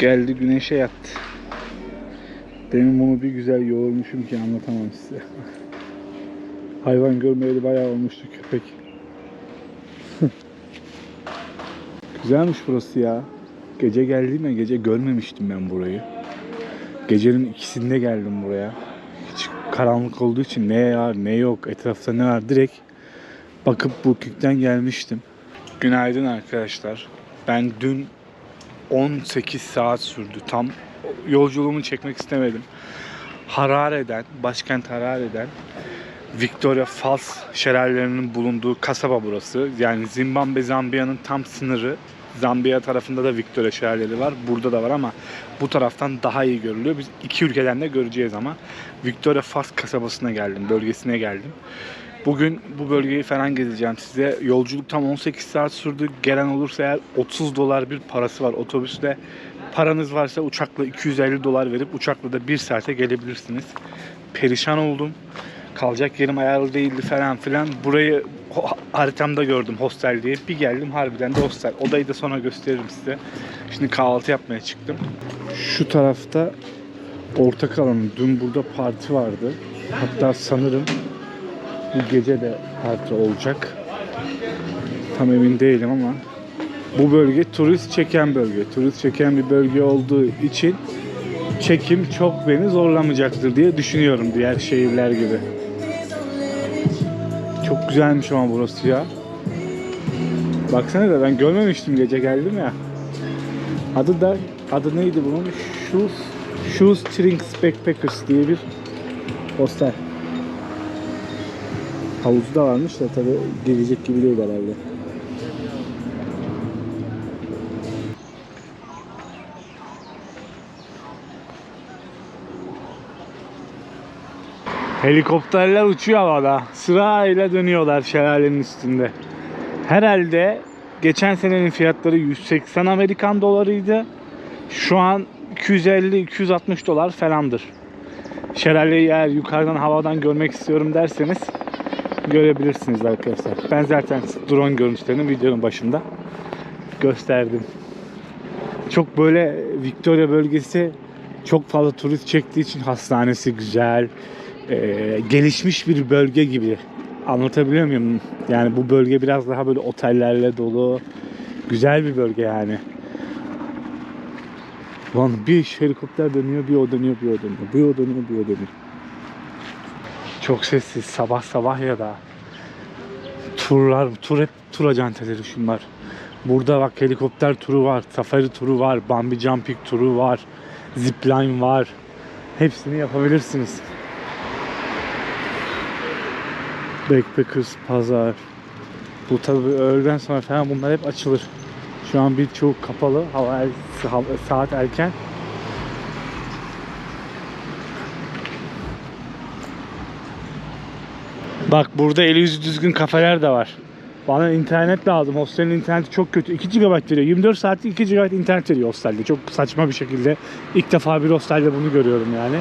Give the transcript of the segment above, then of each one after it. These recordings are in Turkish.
Geldi güneşe yattı. Demin bunu bir güzel yoğurmuşum ki anlatamam size. Hayvan görmeyeli bayağı olmuştu köpek. Güzelmiş burası ya. Gece geldiğimde gece görmemiştim ben burayı. Gecenin ikisinde geldim buraya. Hiç karanlık olduğu için ne var ne yok etrafta ne var direkt bakıp Booking'den gelmiştim. Günaydın arkadaşlar. Ben dün 18 saat sürdü. Tam yolculuğumu çekmek istemedim. Harare'den, başkent Harare'den Victoria Falls şelalelerinin bulunduğu kasaba burası. Yani Zimbabwe Zambiya'nın tam sınırı. Zambiya tarafında da Victoria şelaleleri var. Burada da var ama bu taraftan daha iyi görülüyor. Biz iki ülkeden de göreceğiz ama Victoria Falls kasabasına geldim, bölgesine geldim. Bugün bu bölgeyi falan gezeceğim size. Yolculuk tam 18 saat sürdü. Gelen olursa eğer 30 dolar bir parası var otobüsle. Paranız varsa uçakla 250 dolar verip uçakla da 1 saate gelebilirsiniz. Perişan oldum. Kalacak yerim ayarlı değildi falan filan. Burayı haritamda gördüm hostel diye. Bir geldim harbiden de hostel. Odayı da sonra gösteririm size. Şimdi kahvaltı yapmaya çıktım. Şu tarafta ortak alanı. Dün burada parti vardı. Hatta sanırım bu gece de parti olacak. Tam emin değilim ama bu bölge turist çeken bölge. Turist çeken bir bölge olduğu için çekim çok beni zorlamayacaktır diye düşünüyorum diğer şehirler gibi. Çok güzelmiş ama burası ya. Baksana da ben görmemiştim gece geldim ya. Adı da adı neydi bunun? Shoes Shoes Strings Backpackers diye bir hostel. Havuzu da varmış da tabi gelecek gibi değil herhalde. Helikopterler uçuyor havada. Sırayla dönüyorlar şelalenin üstünde. Herhalde geçen senenin fiyatları 180 Amerikan dolarıydı. Şu an 250-260 dolar falandır. Şelaleyi eğer yukarıdan havadan görmek istiyorum derseniz görebilirsiniz arkadaşlar. Ben zaten drone görüntülerini videonun başında gösterdim. Çok böyle Victoria bölgesi çok fazla turist çektiği için hastanesi güzel, e, gelişmiş bir bölge gibi. Anlatabiliyor muyum? Yani bu bölge biraz daha böyle otellerle dolu, güzel bir bölge yani. Lan bir helikopter dönüyor, bir o dönüyor, bir o dönüyor, bir o dönüyor, bir o dönüyor. Çok sessiz sabah sabah ya da turlar, tur hep tur acenteleri şunlar. Burada bak helikopter turu var, safari turu var, bungee jumping turu var, zipline var. Hepsini yapabilirsiniz. Backpackers pazar. Bu tabi öğleden sonra falan bunlar hep açılır. Şu an birçoğu kapalı. Hava- saat erken. Bak burada eli yüzü düzgün kafeler de var. Bana internet lazım. Hostelin interneti çok kötü. 2 GB veriyor. 24 saatlik 2 GB internet veriyor hostelde. Çok saçma bir şekilde. İlk defa bir hostelde bunu görüyorum yani.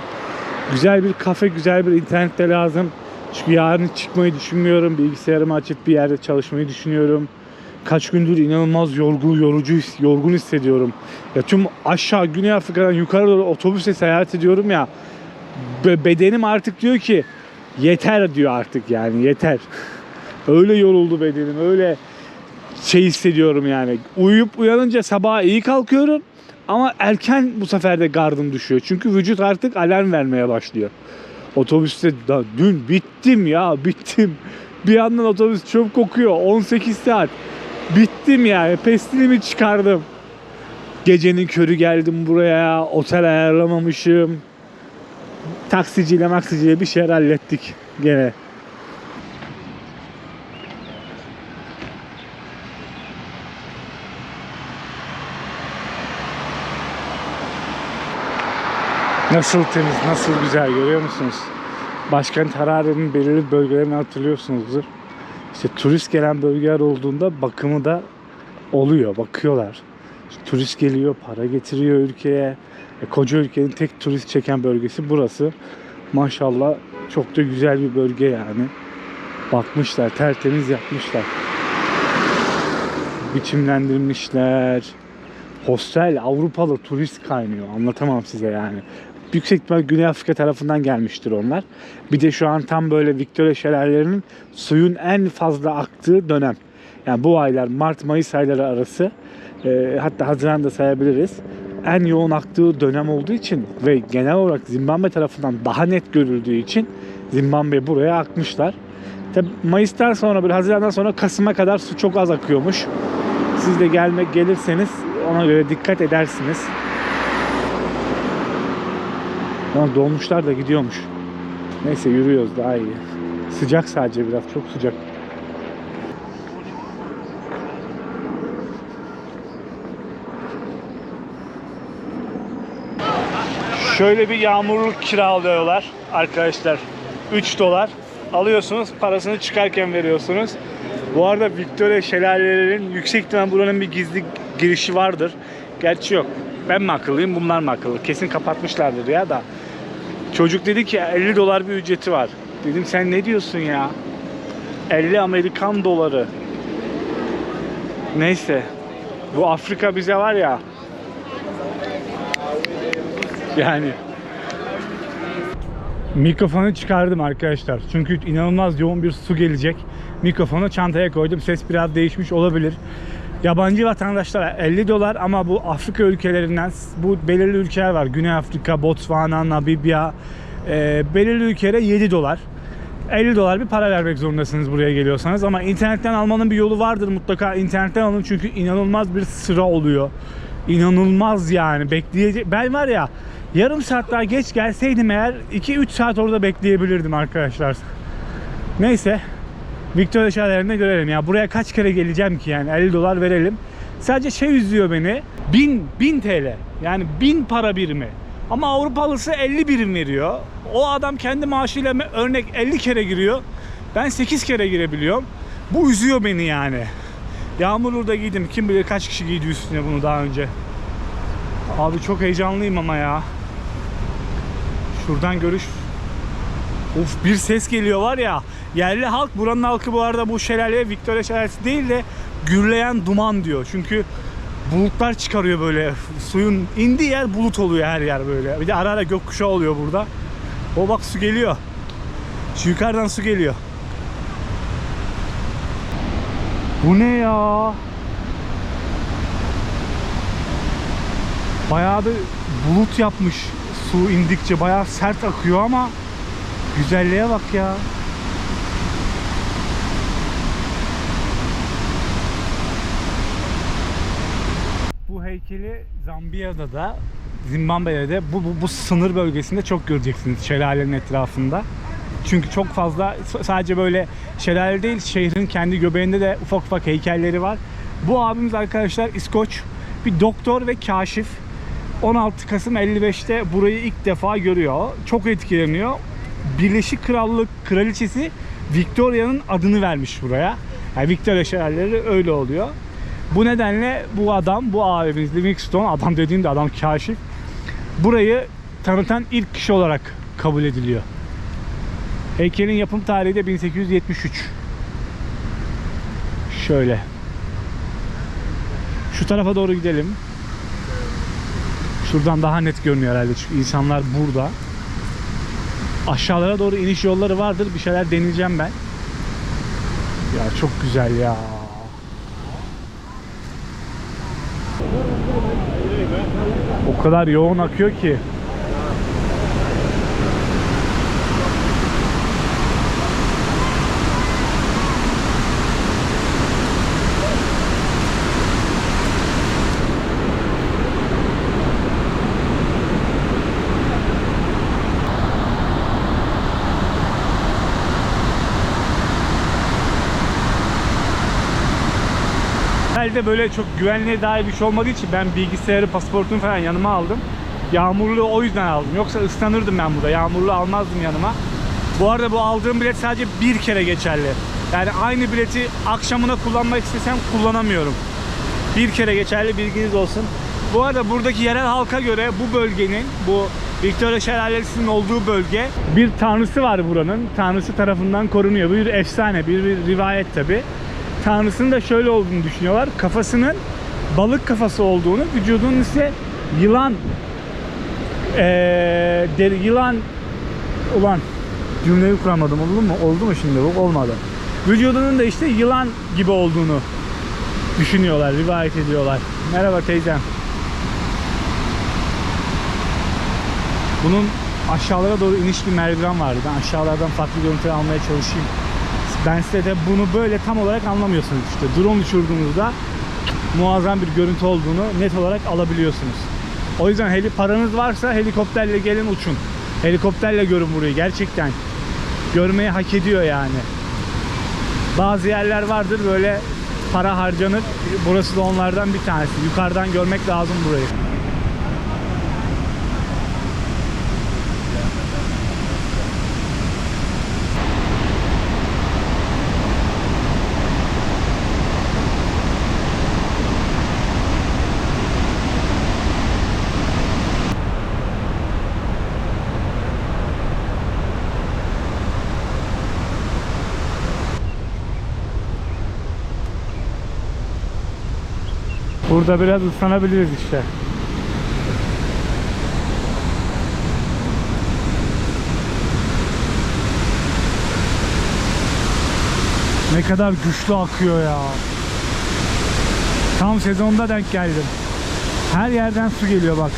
Güzel bir kafe, güzel bir internet de lazım. Çünkü yarın çıkmayı düşünmüyorum. Bilgisayarımı açıp bir yerde çalışmayı düşünüyorum. Kaç gündür inanılmaz yorgun, yorucu, yorgun hissediyorum. Ya tüm aşağı Güney Afrika'dan yukarı doğru otobüsle seyahat ediyorum ya. Be- bedenim artık diyor ki yeter diyor artık yani yeter. öyle yoruldu bedenim, öyle şey hissediyorum yani. Uyuyup uyanınca sabah iyi kalkıyorum ama erken bu sefer de gardım düşüyor. Çünkü vücut artık alarm vermeye başlıyor. Otobüste da dün bittim ya bittim. Bir yandan otobüs çöp kokuyor 18 saat. Bittim yani pestilimi çıkardım. Gecenin körü geldim buraya otel ayarlamamışım. Taksiciyle maksiciyle bir şeyler hallettik gene. Nasıl temiz, nasıl güzel görüyor musunuz? Başkent Harare'nin belirli bölgelerini hatırlıyorsunuzdur. İşte turist gelen bölgeler olduğunda bakımı da oluyor, bakıyorlar. turist geliyor, para getiriyor ülkeye. E, koca ülkenin tek turist çeken bölgesi burası. Maşallah çok da güzel bir bölge yani. Bakmışlar, tertemiz yapmışlar. Biçimlendirmişler. Hostel Avrupalı turist kaynıyor. Anlatamam size yani. Yüksek ihtimal Güney Afrika tarafından gelmiştir onlar. Bir de şu an tam böyle Victoria şelalelerinin suyun en fazla aktığı dönem. Yani bu aylar Mart-Mayıs ayları arası e, hatta Haziran da sayabiliriz. En yoğun aktığı dönem olduğu için ve genel olarak Zimbabwe tarafından daha net görüldüğü için Zimbabwe buraya akmışlar. Tabi Mayıs'tan sonra böyle Haziran'dan sonra Kasım'a kadar su çok az akıyormuş. Siz de gelmek gelirseniz ona göre dikkat edersiniz. Lan dolmuşlar da gidiyormuş. Neyse yürüyoruz daha iyi. Sıcak sadece biraz çok sıcak. Şöyle bir yağmurluk kiralıyorlar arkadaşlar. 3 dolar. Alıyorsunuz parasını çıkarken veriyorsunuz. Bu arada Victoria şelalelerinin yüksek ihtimal buranın bir gizli girişi vardır. Gerçi yok. Ben mi akıllıyım bunlar mı akıllı? Kesin kapatmışlardır ya da. Çocuk dedi ki 50 dolar bir ücreti var. Dedim sen ne diyorsun ya? 50 Amerikan doları. Neyse. Bu Afrika bize var ya. Yani. Mikrofonu çıkardım arkadaşlar. Çünkü inanılmaz yoğun bir su gelecek. Mikrofonu çantaya koydum. Ses biraz değişmiş olabilir. Yabancı vatandaşlara 50 dolar ama bu Afrika ülkelerinden bu belirli ülkeler var. Güney Afrika, Botswana, Namibya e, belirli ülkelere 7 dolar. 50 dolar bir para vermek zorundasınız buraya geliyorsanız ama internetten almanın bir yolu vardır mutlaka internetten alın çünkü inanılmaz bir sıra oluyor. İnanılmaz yani bekleyecek. Ben var ya yarım saat daha geç gelseydim eğer 2-3 saat orada bekleyebilirdim arkadaşlar. Neyse Victoria şelalelerini görelim ya. Buraya kaç kere geleceğim ki yani 50 dolar verelim. Sadece şey üzüyor beni. 1000 1000 TL. Yani 1000 para birimi. Ama Avrupalısı 50 birim veriyor. O adam kendi maaşıyla örnek 50 kere giriyor. Ben 8 kere girebiliyorum. Bu üzüyor beni yani. Yağmurlu da giydim. Kim bilir kaç kişi giydi üstüne bunu daha önce. Abi çok heyecanlıyım ama ya. Şuradan görüş. Of bir ses geliyor var ya. Yerli halk buranın halkı bu arada bu şelaleye Victoria şelalesi değil de gürleyen duman diyor. Çünkü bulutlar çıkarıyor böyle. Suyun indiği yer bulut oluyor her yer böyle. Bir de ara ara gökkuşağı oluyor burada. O bak su geliyor. Şu yukarıdan su geliyor. Bu ne ya? Bayağı da bulut yapmış su indikçe bayağı sert akıyor ama güzelliğe bak ya. Bu heykeli Zambiya'da da Zimbabwe'de de bu, bu, bu sınır bölgesinde çok göreceksiniz şelalenin etrafında. Çünkü çok fazla sadece böyle şelale değil şehrin kendi göbeğinde de ufak ufak heykelleri var. Bu abimiz arkadaşlar İskoç bir doktor ve kaşif. 16 Kasım 55'te burayı ilk defa görüyor. Çok etkileniyor. Birleşik Krallık Kraliçesi Victoria'nın adını vermiş buraya. Yani Victoria şelaleleri öyle oluyor. Bu nedenle bu adam, bu abimiz Livingstone, adam dediğimde adam kaşif. Burayı tanıtan ilk kişi olarak kabul ediliyor. Heykelin yapım tarihi de 1873. Şöyle. Şu tarafa doğru gidelim. Şuradan daha net görünüyor herhalde çünkü insanlar burada. Aşağılara doğru iniş yolları vardır. Bir şeyler deneyeceğim ben. Ya çok güzel ya. O kadar yoğun akıyor ki. Herhalde böyle çok güvenliğe dair bir şey olmadığı için ben bilgisayarı, pasaportumu falan yanıma aldım. Yağmurlu o yüzden aldım. Yoksa ıslanırdım ben burada. Yağmurlu almazdım yanıma. Bu arada bu aldığım bilet sadece bir kere geçerli. Yani aynı bileti akşamına kullanmak istesem kullanamıyorum. Bir kere geçerli bilginiz olsun. Bu arada buradaki yerel halka göre bu bölgenin, bu Victoria Şelalesi'nin olduğu bölge bir tanrısı var buranın. Tanrısı tarafından korunuyor. Bir efsane, bir, bir rivayet tabi. Tanrısının da şöyle olduğunu düşünüyorlar. Kafasının balık kafası olduğunu, vücudunun ise yılan eee deri, yılan ulan cümleyi kuramadım oldu mu? Oldu mu şimdi bu? Olmadı. Vücudunun da işte yılan gibi olduğunu düşünüyorlar, rivayet ediyorlar. Merhaba teyzem. Bunun aşağılara doğru iniş bir merdiven vardı. Ben aşağılardan farklı görüntüler almaya çalışayım. Ben size de bunu böyle tam olarak anlamıyorsunuz işte. Drone uçurduğunuzda muazzam bir görüntü olduğunu net olarak alabiliyorsunuz. O yüzden heli paranız varsa helikopterle gelin uçun. Helikopterle görün burayı gerçekten. Görmeyi hak ediyor yani. Bazı yerler vardır böyle para harcanır. Burası da onlardan bir tanesi. Yukarıdan görmek lazım burayı. Burada biraz ıslanabiliriz işte. Ne kadar güçlü akıyor ya. Tam sezonda denk geldim. Her yerden su geliyor bak.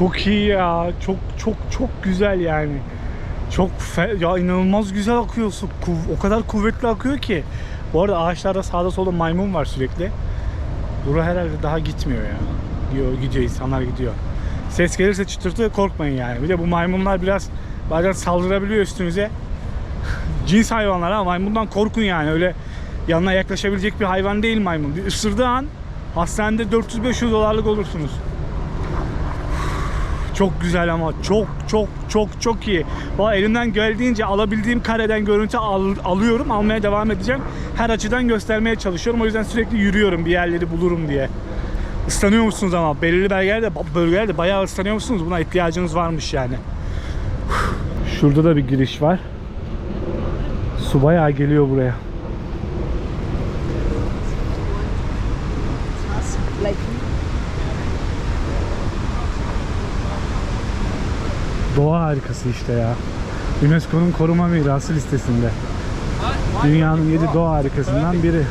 Çok iyi ya. Çok çok çok güzel yani. Çok fe- ya inanılmaz güzel akıyor su. O kadar kuvvetli akıyor ki. Bu arada ağaçlarda sağda solda maymun var sürekli. Bura herhalde daha gitmiyor ya. Gidiyor, gidiyor insanlar gidiyor. Ses gelirse çıtırtı korkmayın yani. Bir de bu maymunlar biraz bazen saldırabiliyor üstünüze. Cins hayvanlar ama maymundan korkun yani. Öyle yanına yaklaşabilecek bir hayvan değil maymun. Bir ısırdığı an hastanede 400-500 dolarlık olursunuz. Çok güzel ama çok çok çok çok iyi. Valla elimden geldiğince alabildiğim kareden görüntü al- alıyorum. Almaya devam edeceğim. Her açıdan göstermeye çalışıyorum. O yüzden sürekli yürüyorum bir yerleri bulurum diye. Islanıyor musunuz ama? Belirli bölgelerde, bölgelerde bayağı ıslanıyor musunuz? Buna ihtiyacınız varmış yani. Şurada da bir giriş var. Su bayağı geliyor buraya. Doğa harikası işte ya. UNESCO'nun koruma mirası listesinde. Dünyanın 7 doğa harikasından biri.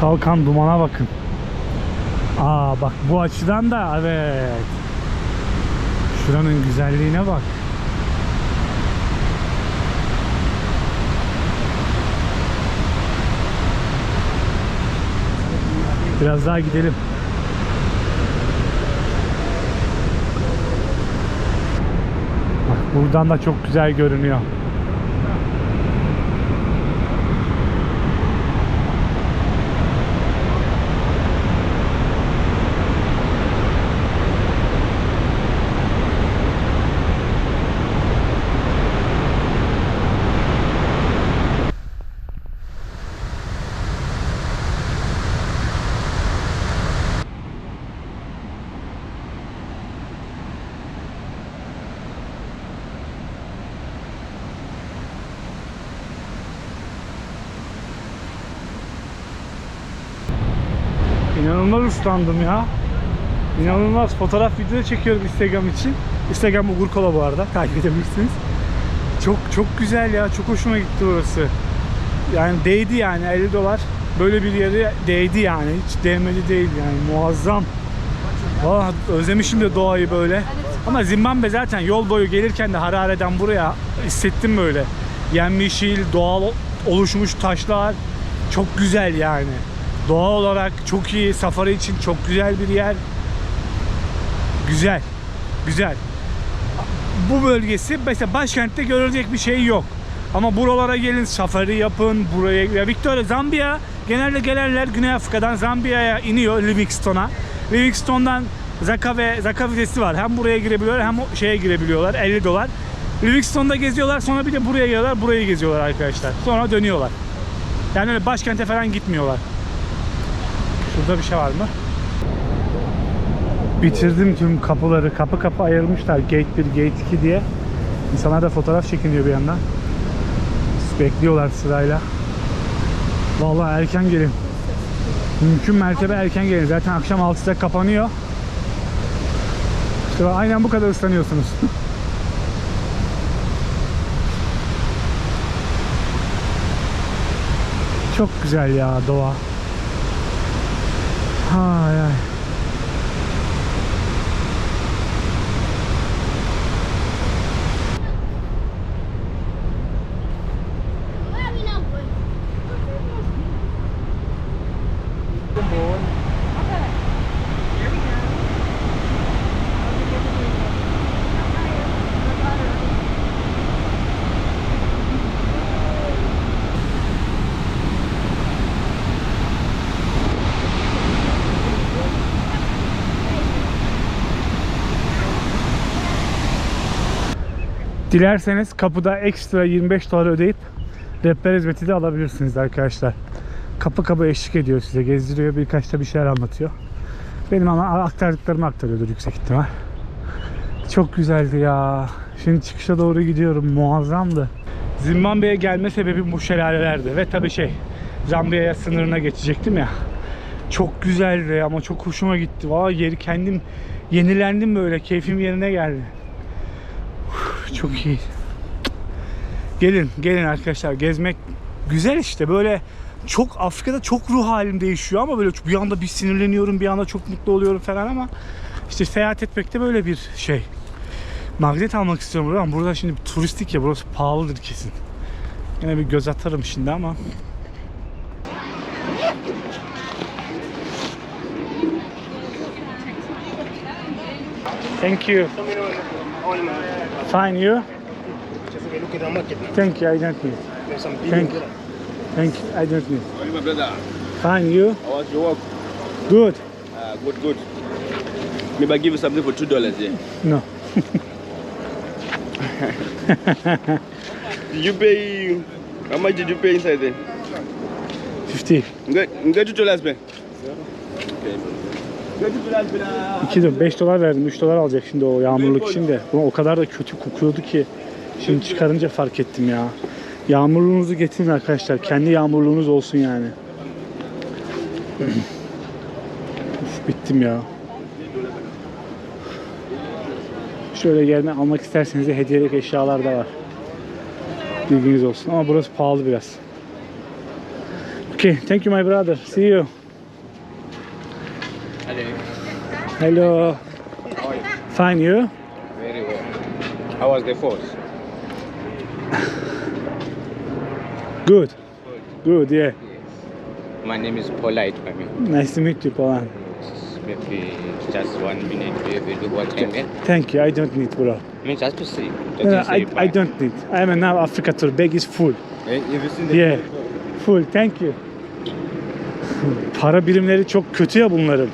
Kalkan dumana bakın. Aa bak bu açıdan da evet. Şuranın güzelliğine bak. Biraz daha gidelim. Bak buradan da çok güzel görünüyor. İnanılmaz ıslandım ya. İnanılmaz fotoğraf video çekiyorum Instagram için. Instagram Uğur Kola bu arada takip edebilirsiniz. Çok çok güzel ya çok hoşuma gitti orası. Yani değdi yani 50 dolar. Böyle bir yere değdi yani hiç değmedi değil yani muazzam. Valla özlemişim de doğayı böyle. Ama Zimbabwe zaten yol boyu gelirken de Harare'den buraya hissettim böyle. Yemyeşil, doğal oluşmuş taşlar. Çok güzel yani. Doğa olarak çok iyi. Safari için çok güzel bir yer. Güzel. Güzel. Bu bölgesi mesela başkentte görülecek bir şey yok. Ama buralara gelin safari yapın buraya ya Victoria Zambiya genelde gelenler Güney Afrika'dan Zambiya'ya iniyor Livingstone'a. Livingstone'dan Zaka ve Zaka vizesi var. Hem buraya girebiliyorlar hem şeye girebiliyorlar 50 dolar. Livingstone'da geziyorlar sonra bir de buraya geliyorlar burayı geziyorlar arkadaşlar. Sonra dönüyorlar. Yani öyle başkente falan gitmiyorlar. Şurada bir şey var mı? Bitirdim tüm kapıları. Kapı kapı ayırmışlar. Gate 1, Gate 2 diye. İnsanlar da fotoğraf çekiniyor bir yandan. Bekliyorlar sırayla. Vallahi erken gelin. Mümkün mertebe erken gelin. Zaten akşam 6'da kapanıyor. İşte aynen bu kadar ıslanıyorsunuz. Çok güzel ya doğa. Dilerseniz kapıda ekstra 25 dolar ödeyip rehber hizmeti de alabilirsiniz arkadaşlar. Kapı kapı eşlik ediyor size, gezdiriyor, birkaç da bir şeyler anlatıyor. Benim ama aktardıklarımı aktarıyordur yüksek ihtimal. Çok güzeldi ya. Şimdi çıkışa doğru gidiyorum. Muazzamdı. Zimbabwe'ye gelme sebebim bu şelalelerdi. Ve tabii şey, Zambiya sınırına geçecektim ya. Çok güzeldi ama çok hoşuma gitti. Valla yeri kendim yenilendim böyle. Keyfim yerine geldi. Çok iyi. Gelin, gelin arkadaşlar. Gezmek güzel işte. Böyle çok Afrika'da çok ruh halim değişiyor ama böyle bir anda bir sinirleniyorum, bir anda çok mutlu oluyorum falan ama işte seyahat etmek de böyle bir şey. Magnet almak istiyorum burada ama burada şimdi turistik ya burası pahalıdır kesin. Yine bir göz atarım şimdi ama Thank you. Fine, you? Look at the market now. Thank you, I don't need. There's some Thank you. Thank you, I don't need. How are you, my brother? Fine, you? How was your work? Good. Uh, good, good. Maybe I give you something for two dollars. Yeah. No. Did you pay? How much did you pay inside there? 50. Get, get two dollars, man. 2 dolar, 5 dolar verdim. 3 dolar alacak şimdi o yağmurluk için de. Ulan o kadar da kötü kokuyordu ki. Şimdi çıkarınca fark ettim ya. Yağmurluğunuzu getirin arkadaşlar. Kendi yağmurluğunuz olsun yani. Uf, bittim ya. Şöyle gelme almak isterseniz de hediyelik eşyalar da var. Bilginiz olsun ama burası pahalı biraz. Okay, thank you my brother. See you. Hello. Fine, you? Very well. How was the force? Good. Good, yeah. My name is Polite, I mean. Nice to meet you, Polan. Maybe just one minute to be do what time, yeah? Thank you. I don't need, bro. I mean, just to see. No, no, you I, I don't need. I'm in now Africa tour. Bag is full. Hey, have you seen the Yeah. Full. Thank you. Para birimleri çok kötü ya bunların.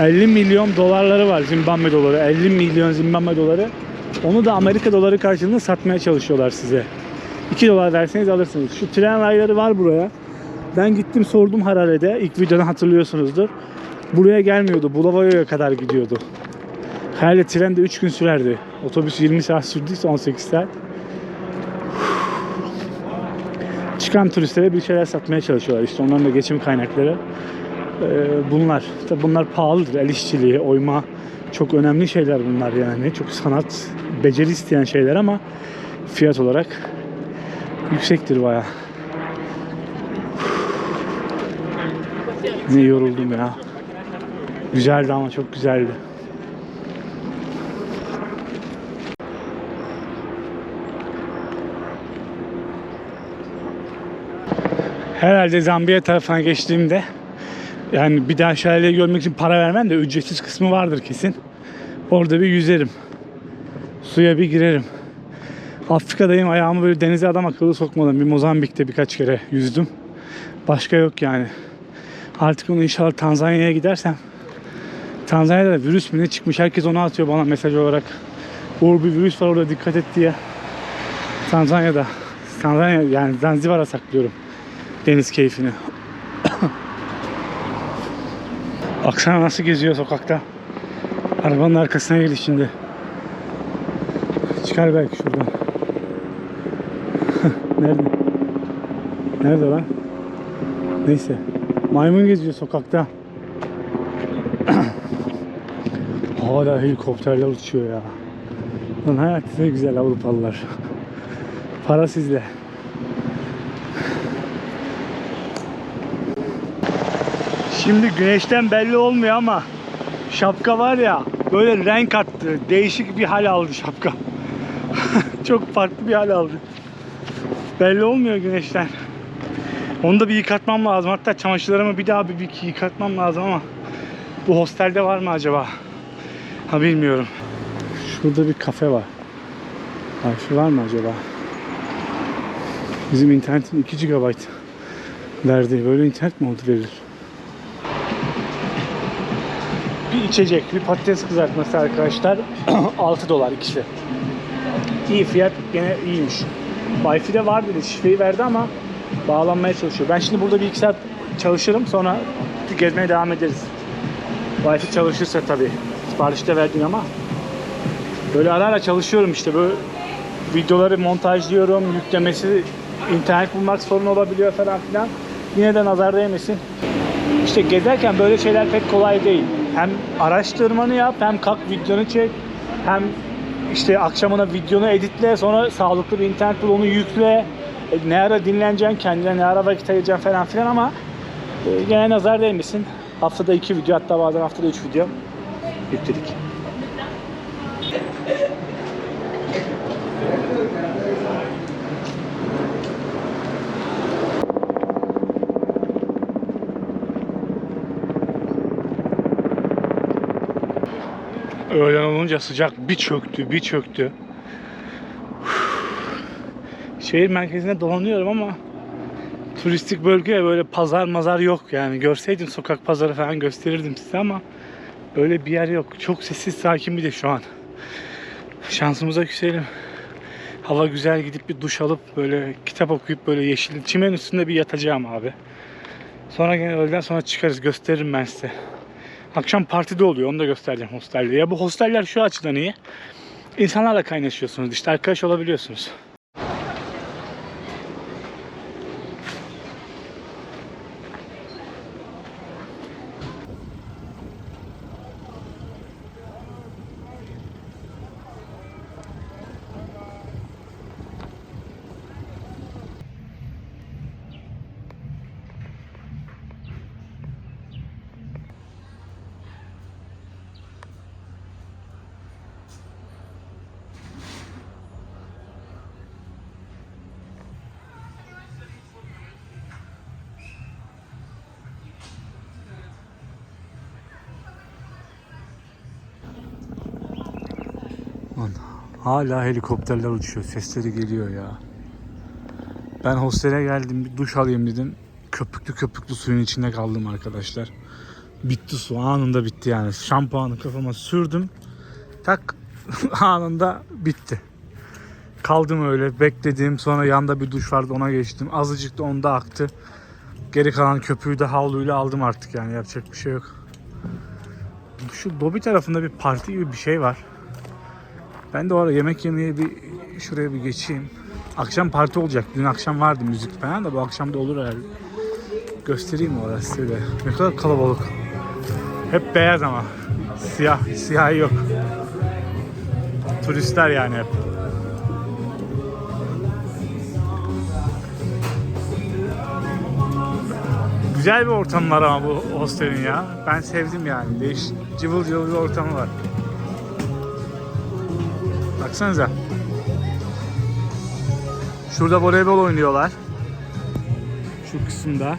50 milyon dolarları var Zimbabwe doları. 50 milyon Zimbabwe doları. Onu da Amerika doları karşılığında satmaya çalışıyorlar size. 2 dolar verseniz alırsınız. Şu tren rayları var buraya. Ben gittim sordum Harare'de. İlk videoda hatırlıyorsunuzdur. Buraya gelmiyordu. Bulawayo'ya kadar gidiyordu. Herhalde tren de 3 gün sürerdi. Otobüs 20 saat sürdüyse 18 saat. Çıkan turistlere bir şeyler satmaya çalışıyorlar. İşte onların da geçim kaynakları. Ee, bunlar. Tabii bunlar pahalıdır. El işçiliği, oyma çok önemli şeyler bunlar yani. Çok sanat, beceri isteyen şeyler ama fiyat olarak yüksektir bayağı. Ne yoruldum ya. Güzeldi ama çok güzeldi. Herhalde Zambiya tarafına geçtiğimde yani bir daha şelaleyi görmek için para vermem de ücretsiz kısmı vardır kesin. Orada bir yüzerim. Suya bir girerim. Afrika'dayım ayağımı böyle denize adam akıllı sokmadım. Bir Mozambik'te birkaç kere yüzdüm. Başka yok yani. Artık onu inşallah Tanzanya'ya gidersem Tanzanya'da da virüs mü ne çıkmış herkes onu atıyor bana mesaj olarak. Uğur bir virüs var orada dikkat et diye. Tanzanya'da. Tanzanya yani Zanzibar'a saklıyorum deniz keyfini. Baksana nasıl geziyor sokakta. Arabanın arkasına girdi şimdi. Çıkar belki şuradan. Nerede? Nerede lan? Neyse. Maymun geziyor sokakta. Hala helikopterler uçuyor ya. Lan hayat güzel Avrupalılar. Para sizde. Şimdi güneşten belli olmuyor ama şapka var ya böyle renk attı. Değişik bir hal aldı şapka. Çok farklı bir hal aldı. Belli olmuyor güneşten. Onu da bir yıkatmam lazım. Hatta çamaşırlarımı bir daha bir, bir yıkatmam lazım ama bu hostelde var mı acaba? Ha bilmiyorum. Şurada bir kafe var. Wifi var mı acaba? Bizim internetin 2 GB verdi. Böyle internet mi oldu verilir? Bir içecek, bir patates kızartması arkadaşlar. 6 dolar ikisi. İyi fiyat gene iyiymiş. Wi-Fi de var dedi. Şifreyi verdi ama bağlanmaya çalışıyor. Ben şimdi burada bir iki saat çalışırım. Sonra gezmeye devam ederiz. Wi-Fi çalışırsa tabii. Siparişte verdin ama böyle ara ara çalışıyorum işte. Böyle videoları montajlıyorum. Yüklemesi internet bulmak sorun olabiliyor falan filan. Yine de nazar değmesin. İşte gezerken böyle şeyler pek kolay değil. Hem araştırmanı yap, hem kalk videonu çek, hem işte akşamına videonu editle, sonra sağlıklı bir internet bul, onu yükle. E, ne ara dinleneceksin, kendine ne ara vakit ayıracaksın falan filan ama e, gene nazar değmesin. Haftada iki video, hatta bazen haftada üç video yükledik. Öğlen olunca sıcak bir çöktü, bir çöktü. Şehir merkezinde dolanıyorum ama turistik bölgeye böyle pazar mazar yok yani. Görseydim sokak pazarı falan gösterirdim size ama öyle bir yer yok. Çok sessiz sakin bir de şu an. Şansımıza küselim. Hava güzel gidip bir duş alıp böyle kitap okuyup böyle yeşil çimen üstünde bir yatacağım abi. Sonra gene öğleden sonra çıkarız gösteririm ben size. Akşam partide oluyor onu da göstereceğim hostelde. Ya bu hosteller şu açıdan iyi. İnsanlarla kaynaşıyorsunuz işte arkadaş olabiliyorsunuz. Hala helikopterler uçuyor. Sesleri geliyor ya. Ben hostele geldim bir duş alayım dedim. Köpüklü köpüklü suyun içinde kaldım arkadaşlar. Bitti su anında bitti yani. Şampuanı kafama sürdüm. Tak anında bitti. Kaldım öyle bekledim. Sonra yanda bir duş vardı ona geçtim. Azıcık da onda aktı. Geri kalan köpüğü de havluyla aldım artık yani yapacak bir şey yok. Şu Dobi tarafında bir parti gibi bir şey var. Ben de o ara yemek yemeye bir şuraya bir geçeyim. Akşam parti olacak. Dün akşam vardı müzik falan da bu akşam da olur herhalde. Göstereyim mi orası öyle? Ne kadar kalabalık. Hep beyaz ama. Siyah, siyahi yok. Turistler yani hep. Güzel bir ortam var ama bu hostelin ya. Ben sevdim yani. Değiş, cıvıl cıvıl bir ortamı var. Baksanıza. Şurada voleybol oynuyorlar. Şu kısımda.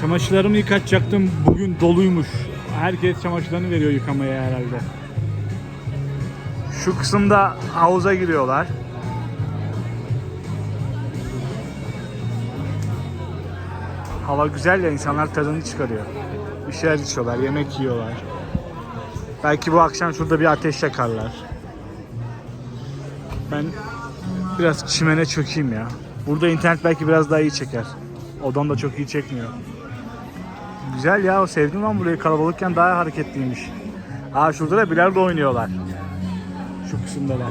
Çamaşırlarımı yıkatacaktım. Bugün doluymuş. Herkes çamaşırlarını veriyor yıkamaya herhalde. Şu kısımda havuza giriyorlar. Hava güzel ya insanlar tadını çıkarıyor. Bir şeyler içiyorlar, yemek yiyorlar. Belki bu akşam şurada bir ateş yakarlar. Ben biraz çimene çökeyim ya. Burada internet belki biraz daha iyi çeker. Odam da çok iyi çekmiyor. Güzel ya, sevdim ben burayı. Kalabalıkken daha hareketliymiş. Aa şurada da bilardo oynuyorlar. Şu kısımdalar.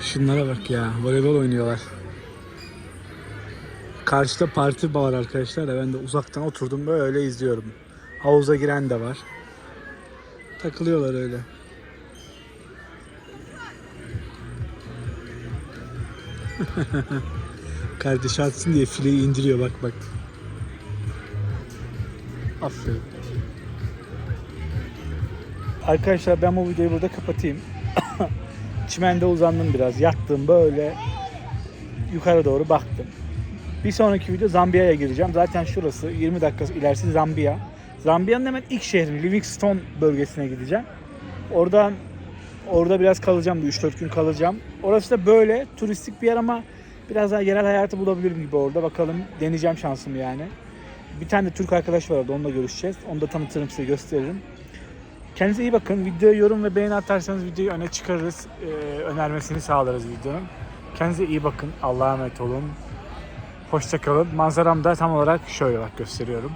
Şunlara bak ya, voleybol oynuyorlar. Karşıda parti var arkadaşlar da ben de uzaktan oturdum böyle izliyorum. Havuza giren de var. Takılıyorlar öyle. Kardeş atsın diye fileyi indiriyor bak bak. Aferin. Arkadaşlar ben bu videoyu burada kapatayım. Çimende uzandım biraz. Yattım böyle yukarı doğru baktım. Bir sonraki video Zambiya'ya gireceğim. Zaten şurası 20 dakika ilerisi Zambiya. Zambiya'nın hemen ilk şehri Livingstone bölgesine gideceğim. Oradan orada biraz kalacağım. bir 3-4 gün kalacağım. Orası da böyle turistik bir yer ama biraz daha yerel hayatı bulabilirim gibi orada. Bakalım deneyeceğim şansımı yani. Bir tane de Türk arkadaş var orada. Onunla görüşeceğiz. Onu da tanıtırım size gösteririm. Kendinize iyi bakın. Videoya yorum ve beğeni atarsanız videoyu öne çıkarırız. Ee, önermesini sağlarız videonun. Kendinize iyi bakın. Allah'a emanet olun. Hoşçakalın. Manzaram da tam olarak şöyle bak gösteriyorum.